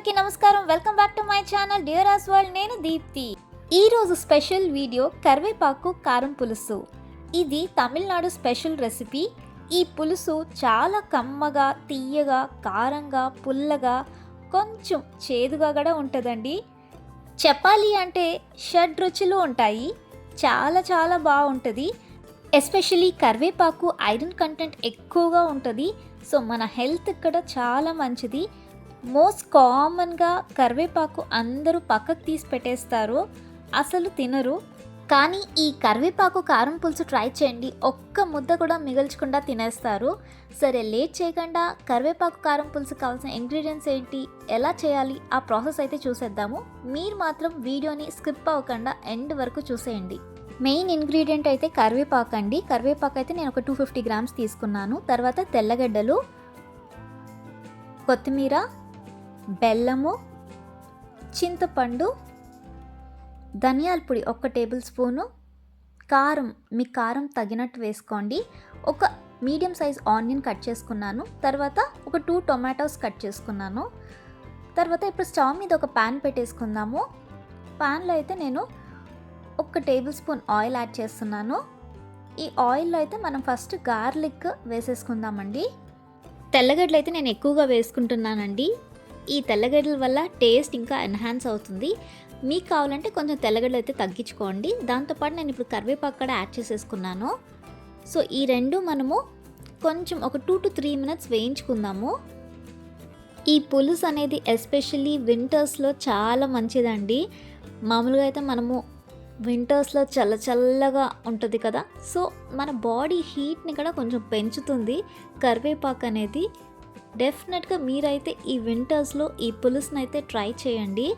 అందరికీ నమస్కారం. Welcome back to my channel. Dear ours world నేను దీప్తి. ఈరోజు స్పెషల్ వీడియో కరివేపాకు కారం పులుసు. ఇది తమిళనాడు స్పెషల్ రెసిపీ. ఈ పులుసు చాలా కమ్మగా తీయగా కారంగా పుల్లగా కొంచెం చేదుగా కూడా ఉంటుందండి. చెప్పాలి అంటే షడ్ రుచులు ఉంటాయి. చాలా చాలా బాగుంటుంది. ఎస్పెషలీ కరివేపాకు ఐరన్ కంటెంట్ ఎక్కువగా ఉంటుంది. సో మన హెల్త్ కూడా చాలా మంచిది. మోస్ట్ కామన్గా కరివేపాకు అందరూ పక్కకు తీసి పెట్టేస్తారు. అసలు తినరు. కానీ ఈ కరివేపాకు కారం పులుసు ట్రై చేయండి. ఒక్క ముద్ద కూడా మిగల్చకుండా తినేస్తారు. సరే లేట్ చేయకుండా కరివేపాకు కారం పులుసు కావాల్సిన ఇంగ్రీడియంట్స్ ఏంటి? ఎలా చేయాలి? ఆ ప్రాసెస్ అయితే చూసేద్దాము. మీరు మాత్రం వీడియోని స్కిప్ అవ్వకుండా ఎండ్ వరకు చూసేయండి. మెయిన్ ఇంగ్రీడియంట్ అయితే కరివేపాకు అండి. కరివేపాకు అయితే నేను ఒక టూ ఫిఫ్టీ గ్రామ్స్ తీసుకున్నాను. తర్వాత తెల్లగడ్డలు కొత్తిమీర బెల్లము చింతపండు ధనియాల పొడి ఒక టేబుల్ స్పూను కారం మీ కారం తగినట్టు వేసుకోండి. ఒక మీడియం సైజ్ ఆనియన్ కట్ చేసుకున్నాను. తర్వాత ఒక టూ టొమాటోస్ కట్ చేసుకున్నాను. తర్వాత ఇప్పుడు స్టవ్ మీద ఒక ప్యాన్ పెట్టేసుకుందాము. ప్యాన్లో అయితే నేను ఒక టేబుల్ స్పూన్ ఆయిల్ యాడ్ చేస్తున్నాను. ఈ ఆయిల్లో అయితే మనం ఫస్ట్ గార్లిక్ వేసేసుకుందామండి. తెల్లగడ్డలు అయితే నేను ఎక్కువగా వేసుకుంటున్నానండి. ఈ తెల్లగడ్డల వల్ల టేస్ట్ ఇంకా ఎన్హాన్స్ అవుతుంది. మీకు కావాలంటే కొంచెం తెల్లగడ్డలు అయితే తగ్గించుకోండి. దాంతోపాటు నేను ఇప్పుడు కరివేపాకు కూడా యాడ్ చేసేసుకున్నాను. సో ఈ రెండు మనము కొంచెం ఒక టూ టు త్రీ మినిట్స్ వేయించుకుందాము. ఈ పులుసు అనేది ఎస్పెషల్లీ వింటర్స్లో చాలా మంచిదండి. మామూలుగా అయితే మనము వింటర్స్లో చల్ల చల్లగా ఉంటుంది కదా. సో మన బాడీ హీట్ని కూడా కొంచెం పెంచుతుంది. కరివేపాకు అనేది డెఫినెట్గా మీరైతే ఈ వింటర్స్లో ఈ పులుసుని అయితే ట్రై చేయండి.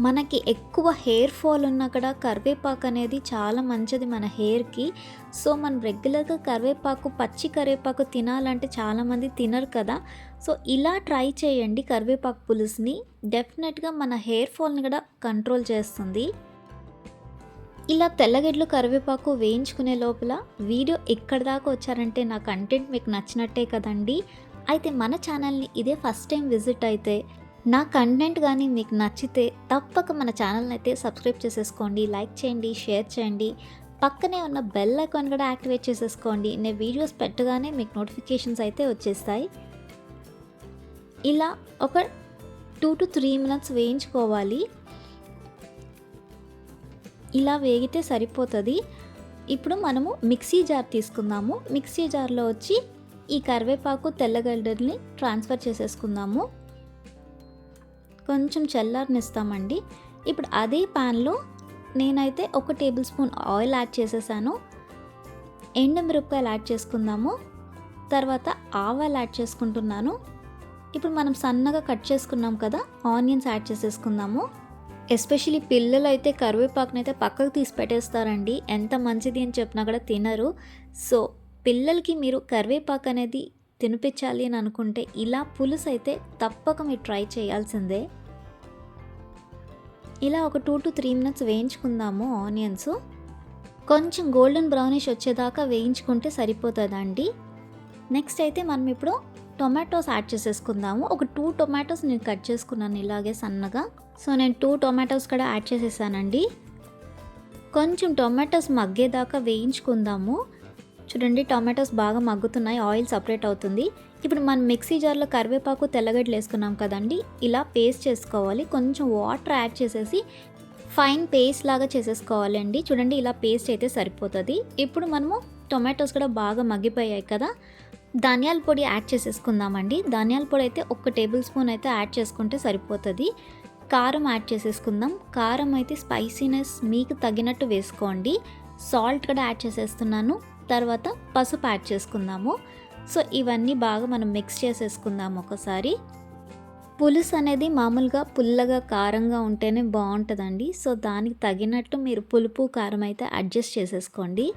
మనకి ఎక్కువ హెయిర్ ఫాల్ ఉన్నా కరివేపాకు అనేది చాలా మంచిది మన హెయిర్కి సో మనం రెగ్యులర్గా కరివేపాకు పచ్చి కరివేపాకు తినాలంటే చాలామంది తినరు కదా. సో ఇలా ట్రై చేయండి కరివేపాకు పులుసుని. డెఫినెట్గా మన హెయిర్ ఫాల్ని కూడా కంట్రోల్ చేస్తుంది. ఇలా తెల్లగడ్డలు కరివేపాకు వేయించుకునే లోపల వీడియో ఎక్కడి దాకా వచ్చారంటే నా కంటెంట్ మీకు నచ్చినట్టే కదండీ. అయితే మన ఛానల్ని ఇదే ఫస్ట్ టైం విజిట్ అయితే నా కంటెంట్ కానీ మీకు నచ్చితే తప్పక మన ఛానల్ని అయితే సబ్స్క్రైబ్ చేసేసుకోండి లైక్ చేయండి షేర్ చేయండి. పక్కనే ఉన్న బెల్ ఐకాన్ కూడా యాక్టివేట్ చేసేసుకోండి. నేను వీడియోస్ పెట్టగానే మీకు నోటిఫికేషన్స్ అయితే వచ్చేస్తాయి. ఇలా ఒక టూ టు త్రీ మినిట్స్ వేయించుకోవాలి. ఇలా వేగితే సరిపోతుంది. ఇప్పుడు మనము మిక్సీ జార్ తీసుకుందాము. మిక్సీ జార్లో వచ్చి ఈ కరివేపాకు తెల్లగడ్డల్ని ట్రాన్స్ఫర్ చేసేసుకుందాము. కొంచెం చల్లారనిస్తామండి. ఇప్పుడు అదే ప్యాన్లో నేనైతే ఒక టేబుల్ స్పూన్ ఆయిల్ యాడ్ చేసేసాను. ఎండుమిరపకాయలు యాడ్ చేసుకుందాము. తర్వాత ఆవాలు యాడ్ చేసుకుంటున్నాను. ఇప్పుడు మనం సన్నగా కట్ చేసుకున్నాం కదా ఆనియన్స్ యాడ్ చేసేసుకుందాము. ఎస్పెషలీ పిల్లలు అయితే కరివేపాకునైతే పక్కకు తీసి పెట్టేస్తారండి. ఎంత మంచిది అని చెప్పినా కూడా తినరు. సో పిల్లలకి మీరు కరివేపాకు అనేది తినిపించాలి అని అనుకుంటే ఇలా పులుసు అయితే తప్పక మీరు ట్రై చేయాల్సిందే. ఇలా ఒక టూ టు త్రీ మినిట్స్ వేయించుకుందాము ఆనియన్స్. కొంచెం గోల్డెన్ బ్రౌనిష్ వచ్చేదాకా వేయించుకుంటే సరిపోతుందండి. నెక్స్ట్ అయితే మనం ఇప్పుడు టొమాటోస్ యాడ్ చేసేసుకుందాము. ఒక టూ టొమాటోస్ నేను కట్ చేసుకున్నాను ఇలాగే సన్నగా. సో నేను టూ టొమాటోస్ కూడా యాడ్ చేసేసానండి. కొంచెం టొమాటోస్ మగ్గేదాకా వేయించుకుందాము. చూడండి టొమాటోస్ బాగా మగ్గుతున్నాయి ఆయిల్ సపరేట్ అవుతుంది. ఇప్పుడు మనం మిక్సీ జార్లో కరివేపాకు తెల్లగడ్డలు వేసుకున్నాం కదండి ఇలా పేస్ట్ చేసుకోవాలి. కొంచెం వాటర్ యాడ్ చేసేసి ఫైన్ పేస్ట్ లాగా చేసేసుకోవాలండి. చూడండి ఇలా పేస్ట్ అయితే సరిపోతుంది. ఇప్పుడు మనము టొమాటోస్ కూడా బాగా మగ్గిపోయాయి కదా ధనియాల పొడి యాడ్ చేసేసుకుందామండి. ధనియాల పొడి అయితే ఒక టేబుల్ స్పూన్ అయితే యాడ్ చేసుకుంటే సరిపోతుంది. కారం యాడ్ చేసేసుకుందాం. కారం అయితే స్పైసీనెస్ మీకు తగినట్టు వేసుకోండి. సాల్ట్ కూడా యాడ్ చేసేస్తున్నాను. తర్వాత పసుపు యాడ్ చేసుకుందాము. సో ఇవన్నీ బాగా మనం మిక్స్ చేసేసుకుందాం ఒకసారి. పులుసు అనేది మామూలుగా పుల్లగా కారంగా ఉంటేనే బాగుంటుందండి. సో దానికి తగినట్టు మీరు పులుపు కారం అయితే అడ్జస్ట్ చేసేసుకోండి.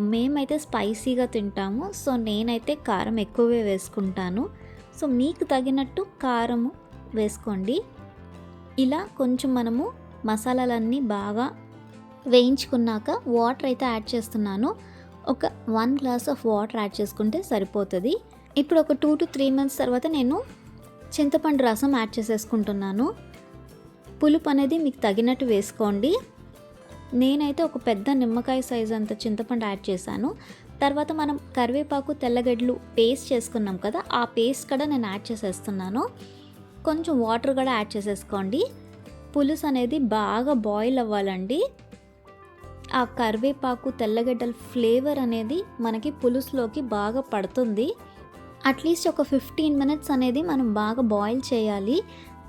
మేమైతే స్పైసీగా తింటాము. సో నేనైతే కారం ఎక్కువే వేసుకుంటాను. సో మీకు తగినట్టు కారం వేసుకోండి. ఇలా కొంచెం మనము మసాలాలన్నీ బాగా వేయించుకున్నాక వాటర్ అయితే యాడ్ చేస్తున్నాను. ఒక one glass of water add చేసుకుంటే సరిపోతుంది. ఇప్పుడు ఒక టూ టు త్రీ మంత్స్ తర్వాత నేను చింతపండు రసం యాడ్ చేసేసుకుంటున్నాను. పులుపు అనేది మీకు తగినట్టు వేసుకోండి. నేనైతే ఒక పెద్ద నిమ్మకాయ సైజ్ అంత చింతపండు యాడ్ చేశాను. తర్వాత మనం కరివేపాకు తెల్లగడ్డలు పేస్ట్ చేసుకున్నాం కదా ఆ పేస్ట్ కూడా నేను యాడ్ చేసేస్తున్నాను. కొంచెం వాటర్ కూడా యాడ్ చేసేసుకోండి. పులుసు అనేది బాగా బాయిల్ అవ్వాలండి. ఆ కరివేపాకు తెల్లగడ్డల ఫ్లేవర్ అనేది మనకి పులుసులోకి బాగా పడుతుంది. అట్లీస్ట్ ఒక ఫిఫ్టీన్ మినిట్స్ అనేది మనం బాగా బాయిల్ చేయాలి.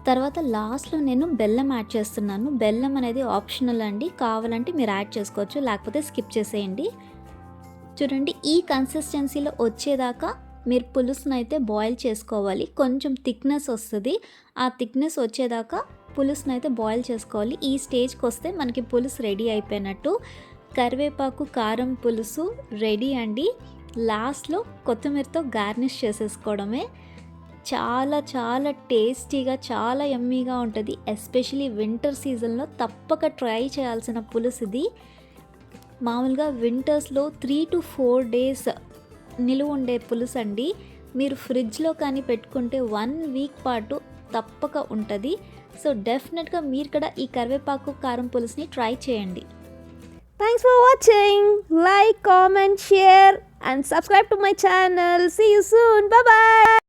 తర్వాత లాస్ట్లో నేను బెల్లం యాడ్ చేస్తున్నాను. బెల్లం అనేది ఆప్షనల్ అండి. కావాలంటే మీరు యాడ్ చేసుకోవచ్చు. లేకపోతే స్కిప్ చేసేయండి. చూడండి ఈ కన్సిస్టెన్సీలో వచ్చేదాకా మీరు పులుసును అయితే బాయిల్ చేసుకోవాలి. కొంచెం థిక్నెస్ వస్తుంది. ఆ థిక్నెస్ వచ్చేదాకా పులుసును అయితే బాయిల్ చేసుకోవాలి. ఈ స్టేజ్కి వస్తే మనకి పులుసు రెడీ అయిపోయినట్టు. కరివేపాకు కారం పులుసు రెడీ అండి. లాస్ట్లో కొత్తిమీరతో గార్నిష్ చేసేసుకోవడమే. చాలా చాలా టేస్టీగా చాలా ఎమ్మీగా ఉంటుంది. ఎస్పెషలీ వింటర్ సీజన్లో తప్పక ట్రై చేయాల్సిన పులుసు ఇది. మామూలుగా వింటర్స్లో త్రీ టు ఫోర్ డేస్ నిలువ ఉండే పులుసు అండి. మీరు ఫ్రిడ్జ్లో కానీ పెట్టుకుంటే వన్ వీక్ పాటు తప్పక ఉంటుంది. సో డెఫినెట్గా మీరు కూడా ఈ కరివేపాకు కారం పులుసుని ట్రై చేయండి. Thanks for watching like comment share and subscribe to my channel see soon bye